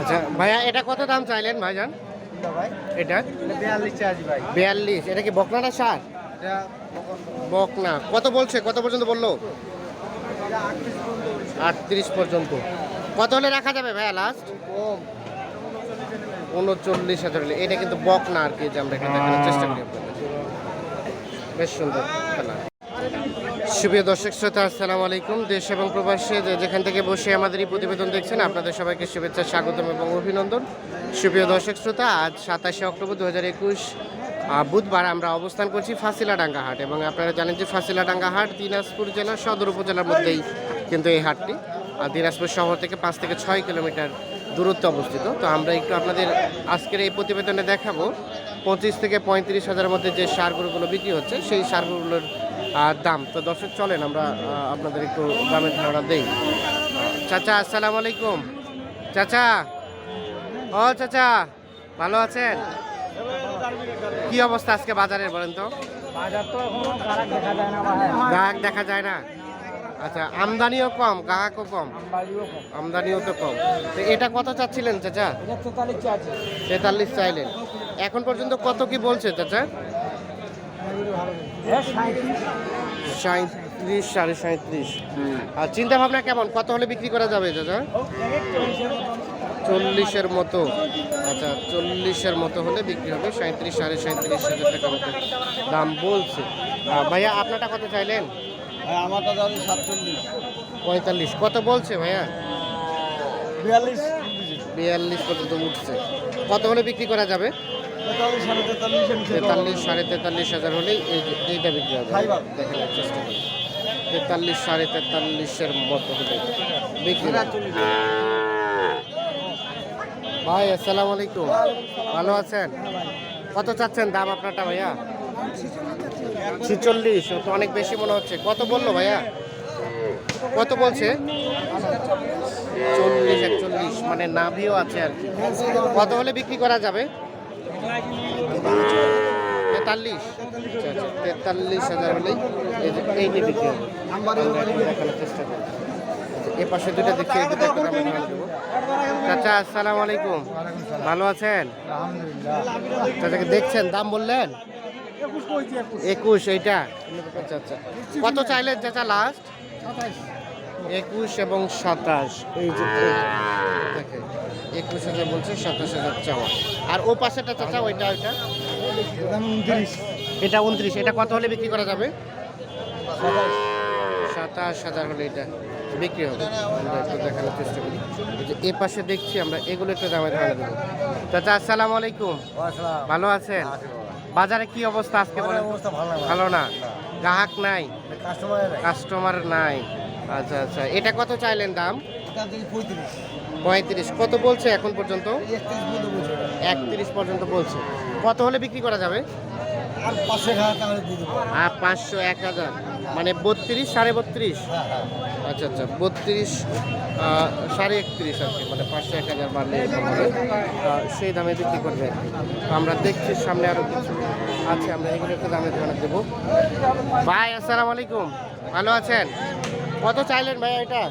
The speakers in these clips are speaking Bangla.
আচ্ছা ভাইয়া, এটা কত দাম চাইলেন ভাইজান? এটা? বিয়াল্লিশ। এটা কি বকনা না সার? বকনা। কত বলছে? কত পর্যন্ত বলল? আটত্রিশ পর্যন্ত। কত হলে রাখা যাবে ভাইয়া লাস্ট উনচল্লিশ হাজার হলে। এটা কিন্তু বকনা আর কি, যে আমরা চেষ্টা করি বেশ সুন্দর খেলা। সুপ্রিয় দর্শক শ্রোতা, আসসালামু আলাইকুম। দেশ এবং প্রবাসে যেখান থেকে বসে আমাদের এই প্রতিবেদন দেখছেন, আপনাদের সবাইকে শুভেচ্ছা, স্বাগতম এবং অভিনন্দন। সুপ্রিয় দর্শক শ্রোতা, আজ সাতাশে অক্টোবর দু হাজার একুশ বুধবার আমরা অবস্থান করছি ফাঁসিলাডাঙ্গা হাট এবং আপনারা জানেন যে ফাঁসিলাডাঙ্গা হাট দিনাজপুর জেলার সদর উপজেলার মধ্যেই কিন্তু এই হাটটি। দিনাজপুর শহর থেকে পাঁচ থেকে ছয় কিলোমিটার দূরত্বে অবস্থিত। তো আমরা একটু আপনাদের আজকের এই প্রতিবেদনে দেখাবো। পঁচিশ থেকে পঁয়ত্রিশ হাজারের মধ্যে যে সারগুলোগুলো বিক্রি হচ্ছে, সেই সারগুলোর আহ, দাম তো দর্শক চলেন আমরা আপনাদের একটু দামের ধারণা দেই। চাচা আসসালামু আলাইকুম। চাচা? ও চাচা ভালো আছেন? কি অবস্থা আজকে বাজারের বলেন তো? বাজার গ্রাহক দেখা যায় না আচ্ছা আমদানিও কম গ্রাহকও কম? আমদানিও তো কম। তো এটা কত চাচ্ছিলেন চাচা? তেতাল্লিশ চাইলেন। এখন পর্যন্ত কত কি বলছে চাচা? সাঁত্রিশ সাঁত্রিশ সাড়ে সাঁত্রিশ আর চিন্তা ভাবনা কেমন? কত হলে বিক্রি করা যাবে চাচা চল্লিশের মতো। আচ্ছা চল্লিশের মতো হলে বিক্রি হবে। সাঁত্রিশ সাড়ে সাঁত্রিশ হাজার টাকা মতো দাম বলছে। ভাইয়া আপনারটা কত চাইলেন? হ্যাঁ আমারটা দাম সাতচল্লিশ। পঁয়তাল্লিশ। কত বলছে ভাইয়া? বিয়াল্লিশ। বিয়াল্লিশ পর্যন্ত উঠছে। কত হলে বিক্রি করা যাবে? তেতাল্লিশ সাড়ে তেতাল্লিশ হাজার হলেই এই এইটা বিক্রি হবে। ফাইবার। দেখানোর চেষ্টা করি তেতাল্লিশ সাড়ে তেতাল্লিশের মতো হলে বিক্রি ভাই আসসালামু আলাইকুম। ভালো আছেন? কত চাচ্ছেন দাম আপনারটা ভাইয়া? ছিচল্লিশ তো অনেক বেশি মনে হচ্ছে। কত বলল ভাইয়া? কত বলছে? চল্লিশ একচল্লিশ মানে নাভিও আছে আর কি। কত হলে বিক্রি করা যাবে? তেতাল্লিশ। তেতাল্লিশ হাজার হলেই এইটি বিক্রি হবে দেখানোর চেষ্টা পাশে দুটো দেখছি চাচা, আসসালামু আলাইকুম। ভালো আছেন? চাচাকে দেখছেন? দাম বললেন? একুশ, এইটা। আচ্ছা আচ্ছা। কত চাইলেন চাচা লাস্ট একুশ এবং সাতাশ। এই যে একুশ হাজার বলছে সাতাশ হাজার চাওয়া। আর ও পাশেটা চাচা ওইটা ওইটা? উনত্রিশ। এটা উনত্রিশ। এটা কত হলে বিক্রি করা যাবে? সাতাশ। হাজার হলে এটা বিক্রি হবে। আমরা একটু দেখানোর চেষ্টা করি। যে এ পাশে দেখছি আমরা এগুলো একটু দামে ধারণা দেবো। চাচা আসসালামু আলাইকুম। ভালো আছেন? বাজারে কি অবস্থা আজকে বলেন? ভালো না। গ্রাহক নাই? কাস্টমার কাস্টমার নাই। আচ্ছা আচ্ছা। এটা কত চাইলেন দাম? পঁয়ত্রিশ। পঁয়ত্রিশ। কত বলছে এখন পর্যন্ত? একত্রিশ পর্যন্ত বলছে। কত হলে বিক্রি করা যাবে? আর পাঁচশো এক হাজার মানে বত্রিশ সাড়ে বত্রিশ? হ্যাঁ হ্যাঁ। আচ্ছা আচ্ছা। বত্রিশ সাড়ে একত্রিশ আর কি মানে পাঁচশো এক হাজার বাড়লে। সেই দামে বিক্রি করবে। তো আমরা দেখছি সামনে আরও কিছু আছে আমরা এগুলো একটু দামে ধারণা দেবো। ভাই আসসালামু আলাইকুম। ভালো আছেন? কত চাইলেন ভাই এটা?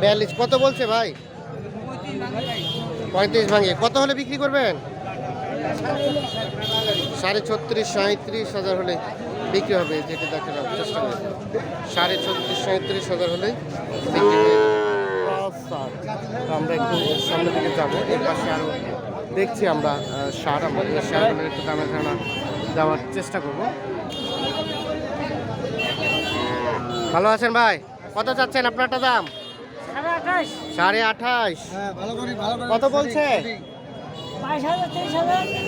বিয়াল্লিশ। কত বলছে ভাই? পঁয়ত্রিশ ভাঙে কত হলে বিক্রি করবেন? সাড়ে ছত্রিশ সাঁত্রিশ হাজার হলে বিক্রি হবে, যেটি দেখানোর চেষ্টা সাড়ে ছত্রিশ সাঁত্রিশ হাজার হলে বিক্রি। তো আমরা একটু সামনের দিকে যাব, এর পাশে আরও দেখছি আমরা সার এই সারগুলোর একটু দামে ধারণা দেওয়ার চেষ্টা করব। ভালো আছেন ভাই? কত চাচ্ছেন আপনারটা দাম? সাড়ে আঠাশ। হ্যাঁ ভালো করে ভালো করে কত বলছে?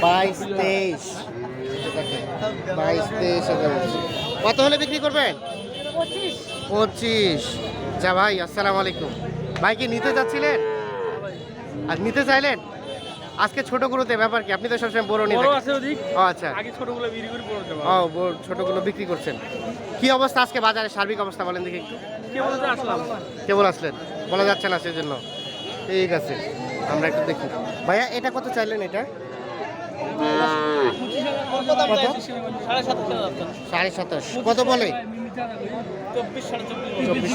বাইশ তেইশ বাইশ তেইশ। কত হলে বিক্রি করবেন? পঁচিশ। যা ভাই আসসালামু আলাইকুম। ভাই কি নিতে যাচ্ছিলেন আর নিতে চাইলেন? আজকে ছোট গরুতে ব্যাপার কি? আপনি তো সবসময় বড় নিতে বড় আছে ওদিক ও আচ্ছা। আগে ছোটগুলো বিক্রি করে বড় ও বড় ছোটগুলো বিক্রি করছেন। কি অবস্থা আজকে বাজারে? সার্বিক অবস্থা বলেন দেখি একটু। কেবল আসলেন? বলা যাচ্ছে না সেজন্য। ঠিক আছে, আমরা একটু দেখি। ভাইয়া, এটা কত চাইলেন এটা? সাড়ে সাতাশ। কত বলে? চব্বিশ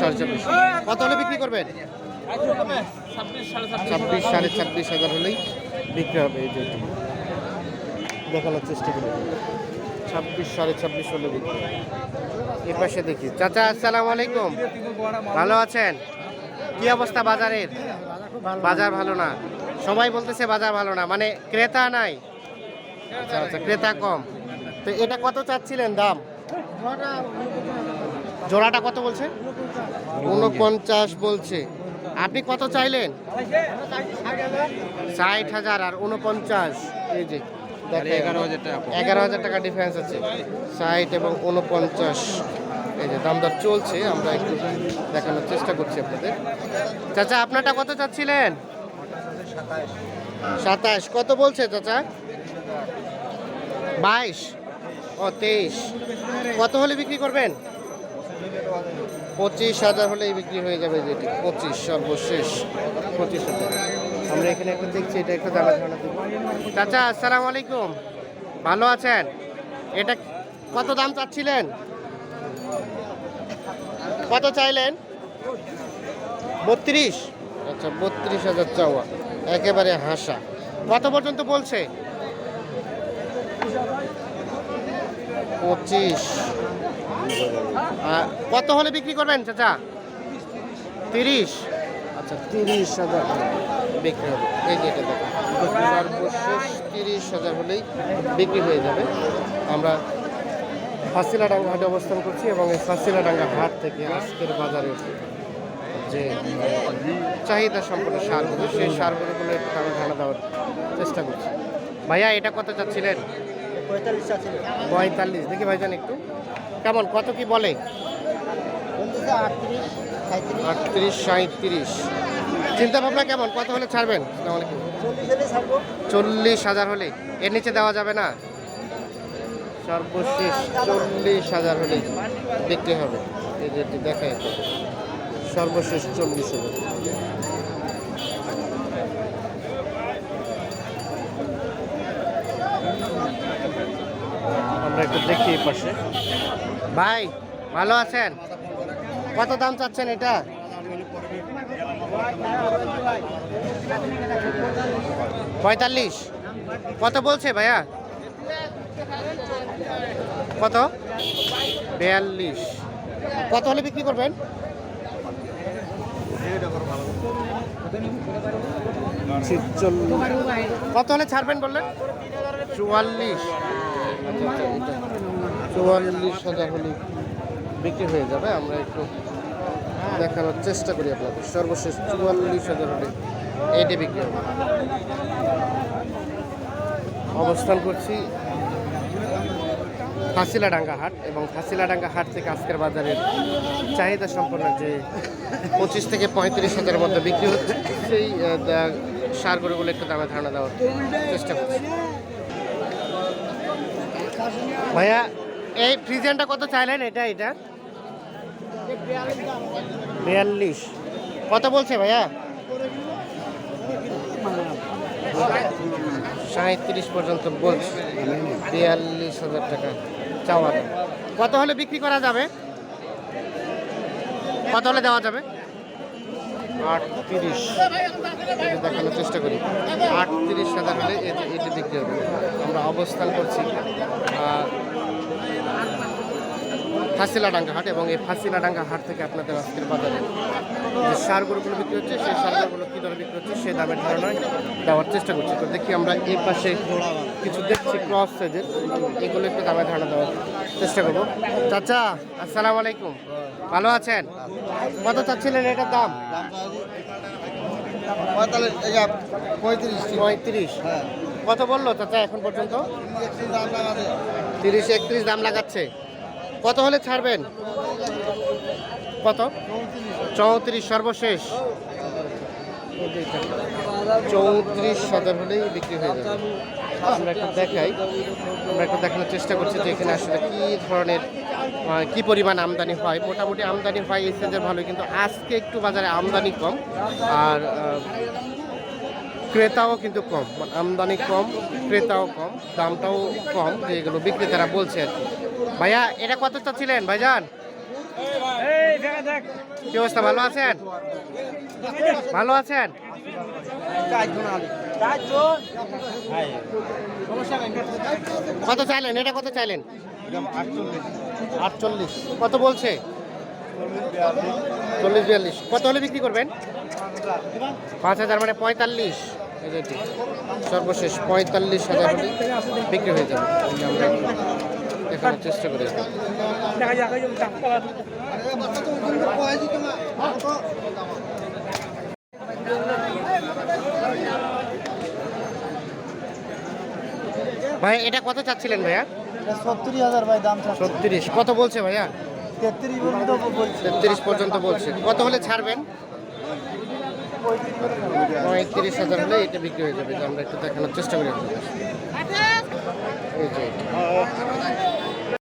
সাড়ে চব্বিশ। কত হলে বিক্রি করবেন? ছাব্বিশ, সাড়ে ছাব্বিশ হাজার হলেই বিক্রি হবে। এই দেখানোর চেষ্টা করি। ছাব্বিশ, সাড়ে ছাব্বিশ হলে এ পাশে দেখি। চাচা, আসসালামু আলাইকুম। ভালো আছেন? কি অবস্থা বাজারের? বাজার ভালো না। সবাই বলতেছে বাজার ভালো না। মানে ক্রেতা নাই। আচ্ছা আচ্ছা ক্রেতা কম। তো এটা কত চাচ্ছিলেন দাম? জোড়াটা কত বলছে? উনপঞ্চাশ বলছে। আপনি কত চাইলেন? ষাট হাজার আর উনপঞ্চাশ এই যে এগারো হাজার টাকা এগারো হাজার টাকা ডিফারেন্স আছে। ষাট এবং উনপঞ্চাশ এই যে দাম দর চলছে আমরা একটু দেখানোর চেষ্টা করছি আপনাদের। চাচা আপনারটা কত চাচ্ছিলেন? সাতাশ। কত বলছে চাচা? বাইশ। ও তেইশ। কত হলে বিক্রি করবেন? পঁচিশ হাজার হলেই বিক্রি হয়ে যাবে যেটি। পঁচিশ সর্বশেষ। পঁচিশ হাজার। আমরা এখানে একটু দেখছি, এটা একটু দামে ধারণা দেবো চাচা, আসসালামু আলাইকুম। ভালো আছেন? এটা কত দাম চাচ্ছিলেন? কত চাইলেন? বত্রিশ? আচ্ছা বত্রিশ হাজার চাওয়া। একেবারে হাসা। কত পর্যন্ত বলছে? পঁচিশ। কত হলে বিক্রি করবেন, চাচা? তিরিশ। আচ্ছা তিরিশ হাজার বিক্রি হবে। এই যে এটা দেখো সর্বশেষ তিরিশ হাজার হলেই বিক্রি হয়ে যাবে। আমরা ফাঁসিলাডাঙ্গা হাটে অবস্থান করছি এবং এই ফাঁসিলাডাঙ্গা হাট থেকে আজকের বাজারে যে চাহিদা সম্পন্ন সারগুলো সেই সারগুলোগুলো একটু আমি ধারণা দেওয়ার চেষ্টা করছি। ভাইয়া এটা কত চাচ্ছিলেন? পঁয়তাল্লিশ দেখি ভাইজান একটু। কেমন? কত কি বলে? আটত্রিশ সাঁত্রিশ চিন্তা ভাবনা কেমন? কত হলে ছাড়বেন? চল্লিশ হলে হাজার হলে। এর নিচে দেওয়া যাবে না? সর্বশেষ চল্লিশ হাজার হলে বিক্রি হবে। এই দেখা যাচ্ছে সর্বশেষ চল্লিশ হাজার আমরা একটু দেখি পাশে। ভাই, ভালো আছেন? কত দাম চাচ্ছেন এটা? পঁয়তাল্লিশ। কত বলছে ভাইয়া? কত? বিয়াল্লিশ। কত হলে বিক্রি করবেন? কত হলে ছাড়বেন বললেন? চুয়াল্লিশ। চুয়াল্লিশ হাজার হলে বিক্রি হয়ে যাবে আমরা একটু দেখানোর চেষ্টা করি আপনাদের। সর্বশেষ চুয়াল্লিশ হাজার হলে এইটা বিক্রি হবে। অবস্থান করছি ফাঁসিলাডাঙ্গা হাট এবং ফাঁসিলাডাঙ্গা হাট থেকে আজকের বাজারের চাহিদা সম্পন্ন যে পঁচিশ থেকে পঁয়ত্রিশ হাজারের মধ্যে বিক্রি হচ্ছে সেই আহ, দা- সার গরুগুলো একটু দামে ধারণা দেওয়ার চেষ্টা করছি। ভাইয়া এই ফ্রিজেনটা কত চাইলেন? এটা এটা? বিয়াল্লিশ। কত বলছে ভাইয়া? সাঁত্রিশ পর্যন্ত বলছে। বিয়াল্লিশ হাজার টাকা চাওয়া। কত হলে বিক্রি করা যাবে? কত হলে দেওয়া যাবে? আটত্রিশ। এটা দেখানোর চেষ্টা করি। আটত্রিশ হাজার হলে এটি বিক্রি হবে। আমরা অবস্থান করছি ফাঁসিলাডাঙ্গা হাট এবং এই ফাঁসিলাডাঙ্গা হাট থেকে আপনাদের আজকের বাজারে যে সারগুলোগুলো বিক্রি হচ্ছে সেই সারগুলো কী দরে বিক্রি হচ্ছে সেই দামের ধারণায় দেওয়ার চেষ্টা করছি। তো দেখি আমরা এই পাশে কিছু দেখছি ক্রস সাইজের এগুলো একটু দামের ধারণা দেওয়ার চেষ্টা করব। চাচা আসসালামু আলাইকুম। ভালো আছেন? কত চাচ্ছিলেন এটার দাম? পঁয়ত্রিশ। পঁয়ত্রিশ। হ্যাঁ। কত বলল চাচা এখন পর্যন্ত? তিরিশ একত্রিশ দাম লাগাচ্ছে। কত হলে ছাড়বেন? কত? চৌত্রিশ সর্বশেষ। চৌত্রিশ হাজার হলেই বিক্রি হয়ে যাবে। আমরা একটু দেখাই। আমরা একটু দেখানোর চেষ্টা করছি যে এখানে আসলে কী ধরনের কী পরিমাণ আমদানি হয়। মোটামুটি আমদানি হয় এই সেজের ভালো কিন্তু আজকে একটু বাজারে আমদানি কম। আর ক্রেতাও কিন্তু কম। আমদানি কম, ক্রেতাও কম, দামটাও কম যেগুলো বিক্রেতারা বলছে আর কি। ভাইয়া এটা কত চাচ্ছিলেন ভাইজান? কি অবস্থা ভালো আছেন? ভালো আছেন? কত চাইলেন? এটা কত চাইলেন? আটচল্লিশ। কত বলছে? চল্লিশ বিয়াল্লিশ। কত হলে বিক্রি করবেন? পাঁচ হাজার মানে পঁয়তাল্লিশ। এই যে এটি। সর্বশেষ পঁয়তাল্লিশ হাজার হলে বিক্রি হয়ে যাবে। দেখানোর চেষ্টা করি। ভাই এটা কত চাচ্ছিলেন ভাইয়া? সত্তর হাজার ভাই দাম সত্তিরিশ। কত বলছে ভাইয়া? তেত্রিশ পর্যন্ত বলছে। তেত্রিশ পর্যন্ত বলছে। কত হলে ছাড়বেন? পঁয়ত্রিশ হাজার হলে এটা বিক্রি হয়ে যাবে। তো আমরা একটু দেখানোর চেষ্টা করি এই যে।